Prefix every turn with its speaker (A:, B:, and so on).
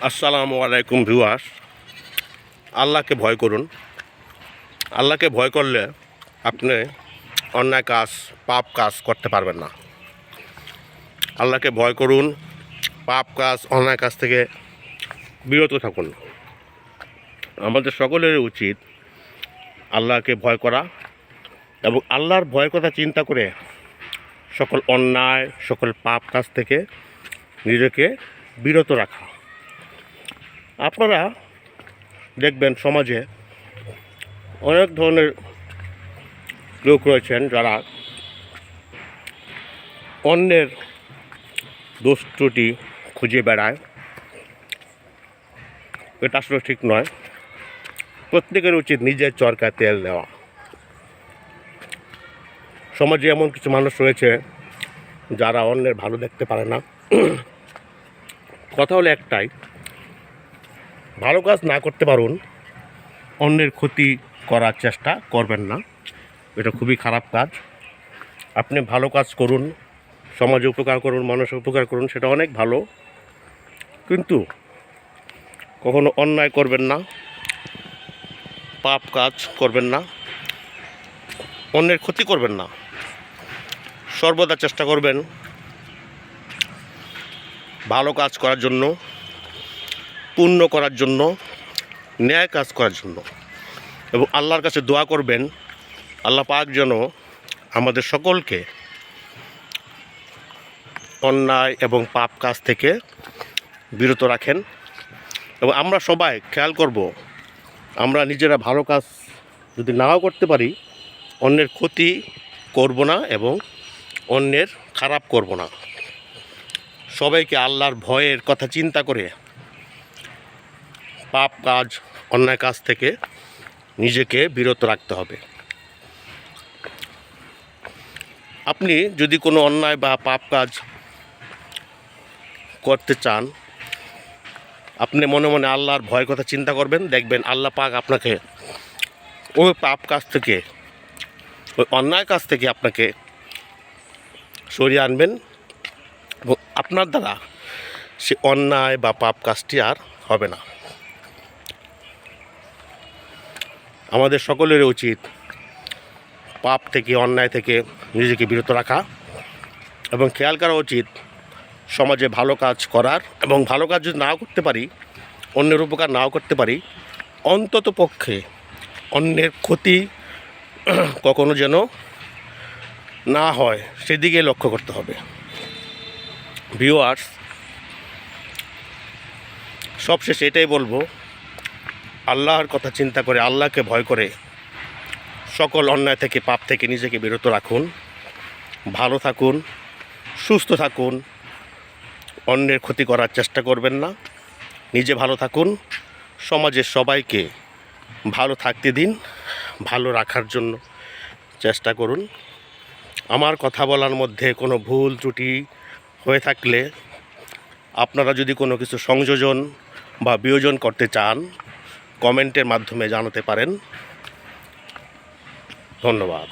A: আসসালামু আলাইকুম ভিউয়ার্স। আল্লাহকে ভয় করুন। আল্লাহকে ভয় করলে আপনি অন্যায় কাজ, পাপ কাজ করতে পারবেন না। আল্লাহকে ভয় করুন, পাপ কাজ, অন্যায় কাজ থেকে বিরত থাকুন। আমাদের সকলের উচিত আল্লাহকে ভয় করা এবং আল্লাহর ভয়ের কথা চিন্তা করে সকল অন্যায়, সকল পাপ কাজ থেকে নিজেকে বিরত রাখা। আপনারা দেখবেন সমাজে অনেক ধরনের লোক রয়েছেন যারা অন্যের দোষ ত্রুটি খুঁজে বেড়ায়। এটা আসলে ঠিক নয়। প্রত্যেকের উচিত নিজের চরকায় তেল দেওয়া। সমাজে এমন কিছু মানুষ রয়েছে যারা অন্যের ভালো দেখতে পারে না। কথা হলো একটাই ভালো কাজ না করতে পারুন, অন্যের ক্ষতি করার চেষ্টা করবেন না। এটা খুবই খারাপ কাজ। আপনি ভালো কাজ করুন, সমাজে উপকার করুন মানুষের উপকার করুন, সেটা অনেক ভালো। কিন্তু কখনো অন্যায় করবেন না, পাপ কাজ করবেন না, অন্যের ক্ষতি করবেন না। সর্বদা চেষ্টা করবেন ভালো কাজ করার জন্য। পূর্ণ করার জন্য, ন্যায় কাজ করার জন্য। এবং আল্লাহর কাছে দোয়া করবেন, আল্লাহ পাক যেন আমাদের সকলকে অন্যায় এবং পাপ কাজ থেকে বিরত রাখেন। এবং আমরা সবাই খেয়াল করব, আমরা নিজেরা ভালো কাজ যদি নাও করতে পারি, অন্যের ক্ষতি করব না এবং অন্যের খারাপ করব না। সবাইকে আল্লাহর ভয়ের কথা চিন্তা করে পাপ কাজ, অন্যায় কাজ থেকে নিজেকে বিরত রাখতে হবে। আপনি যদি কোনো অন্যায় বা পাপ কাজ করতে চান, আপনি মনে মনে আল্লাহর ভয়ের কথা চিন্তা করবেন, দেখবেন আল্লাহ পাক আপনাকে ওই পাপ কাজ থেকে, ওই অন্যায় কাজ থেকে আপনাকে সরিয়ে আনবেন এবং আপনার দ্বারা সে অন্যায় বা পাপ কাজটি আর হবে না। আমাদের সকলের উচিত পাপ থেকে, অন্যায় থেকে নিজেকে বিরত রাখা এবং খেয়াল করা উচিত সমাজে ভালো কাজ করার এবং ভালো কাজ যদি নাও করতে পারি, অন্যের উপকার নাও করতে পারি, অন্তত পক্ষে অন্যের ক্ষতি কখনো যেন না হয়, সেদিকে লক্ষ্য করতে হবে। ভিউয়ার্স সবশেষে এটাই বলব আল্লাহর কথা চিন্তা করে, আল্লাহকে ভয় করে সকল অন্যায় থেকে, পাপ থেকে নিজেকে বিরত রাখুন, ভালো থাকুন, সুস্থ থাকুন, অন্যের ক্ষতি করার চেষ্টা করবেন না, নিজে ভালো থাকুন, সমাজের সবাইকে ভালো থাকতে দিন, ভালো রাখার জন্য চেষ্টা করুন। আমার কথা বলার মধ্যে কোনো ভুল ত্রুটি হয়ে থাকলে আপনারা যদি কোনো কিছু সংযোজন বা বিয়োজন করতে চান কমেন্টের মাধ্যমে জানাতে পারেন। ধন্যবাদ।